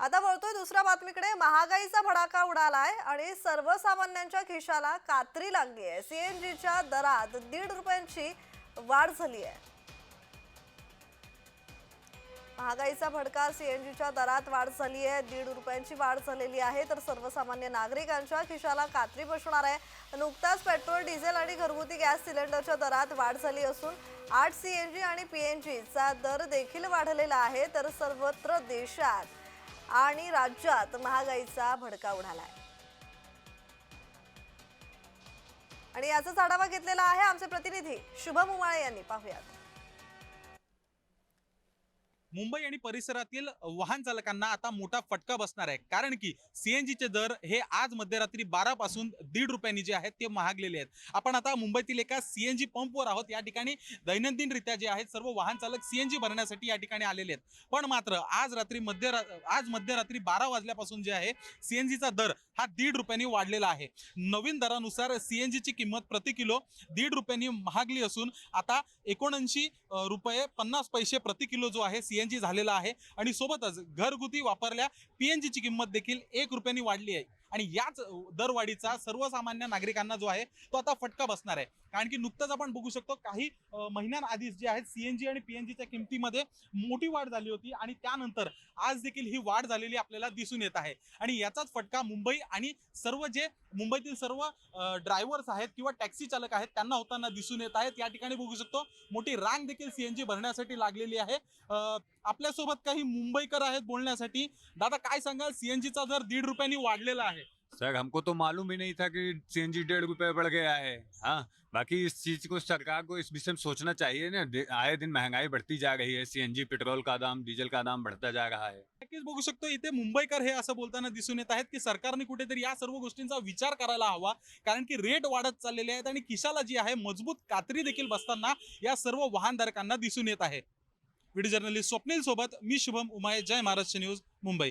आता वळतोय दुसऱ्या बातमीकडे. महागाईचा भडाका उडालाय आणि सर्वसामान्यांच्या खिशाला कात्री लागली आहे. सीएनजीच्या दरात दीड रुपयांची वाढ झाली आहे. महागाईचा भडका सीएनजीच्या दरात वाढ झाली आहे. दीड रुपयांची वाढ झालेली आहे. तर सर्वसामान्य नागरिकांच्या खिशाला कात्री बसणार आहे. नुकताच पेट्रोल डिझेल आणि घरगुती गॅस सिलेंडरच्या दरात वाढ झाली असून आठ सीएनजी आणि पीएनजीचा दर देखील वाढलेला आहे. तर सर्वत्र देशात आणि राज्यात महागाईचा भडका उडाला आहे आणि याचाच आढावा घेतलेला आहे आमचे प्रतिनिधी शुभम उमाळे यांनी. पाहुयात. मुंबई आणि परिसरातील वाहन चालकांना आता मोठा फटका बसणार आहे. कारण की सीएनजीचे दर हे आज मध्यरात्री बारा पासून दीड रुपयांनी जे आहेत ते महागलेले आहेत. आपण आता मुंबईतील एका सीएनजी पंपवर आहोत. या ठिकाणी दैनंदिनरित्या जे आहेत सर्व वाहन चालक सीएनजी भरण्यासाठी या ठिकाणी आलेले आहेत. पण मात्र आज रात्री मध्यरा आज मध्यरात्री बारा वाजल्यापासून जे आहे सीएनजीचा दर हा दीड रुपयांनी वाढलेला आहे. नवीन दरानुसार सीएनजीची किंमत प्रति किलो दीड रुपयांनी महागली असून आता एकोणऐंशी रुपये पन्नास पैसे प्रति किलो जो आहे सीएनजी झालेला आहे. आणि सोबतच घरगुती वापरल्या पीएनजीची किंमत देखील एक रुपयांनी वाढली आहे. आणि याच दरवाढीचा सर्वसामान्य नागरिकांना जो आहे तो आता फटका बसणार आहे. कारण की नुकतंच आपण बघू शकतो काही महिन्यांआधीच जे आहेत सीएनजी आणि पीएनजीच्या किमतीमध्ये मोठी वाढ झाली होती आणि त्यानंतर आज देखील ही वाढ झालेली आपल्याला दिसून येत आहे. आणि याचाच फटका मुंबई आणि सर्व जे मुंबईतील सर्व ड्रायव्हर्स आहेत किंवा टॅक्सी चालक आहेत त्यांना होताना दिसून येत आहेत. या ठिकाणी बघू शकतो मोठी रांग देखील सीएनजी भरण्यासाठी लागलेली आहे. आपल्यासोबत काही मुंबईकर आहेत बोलण्यासाठी. दादा काय सांगाल? सीएनजीचा दर दीड रुपयांनी वाढलेला आहे. सर हमको तो मालूम ही नहीं था कि सीएनजी डेढ़ रुपए बढ़ गया है। हाँ बाकी इस चीज को सरकार को इस विषय में सोचना चाहिए ना। दे- आए दिन महंगाई बढ़ती जा रही है सीएनजी पेट्रोल का दाम डीजल का दाम बढ़ता जा रहा है। नक्कीच बघू शकतो इथे मुंबईकर हे असं बोलताना दिसून येत आहेत की सरकारने कुठेतरी या सर्व गोष्टींचा विचार करायला हवा कारण की रेट वाढत चाललेले आहेत आणि खिशाला जी आहे मजबूत कात्री देखील बसताना या सर्व वाहनधारकांना दिसून येत आहे. व्हिडिओ जर्नलिस्ट स्वप्नील सोबत मी शुभम उमाय जय महाराष्ट्र न्यूज मुंबई.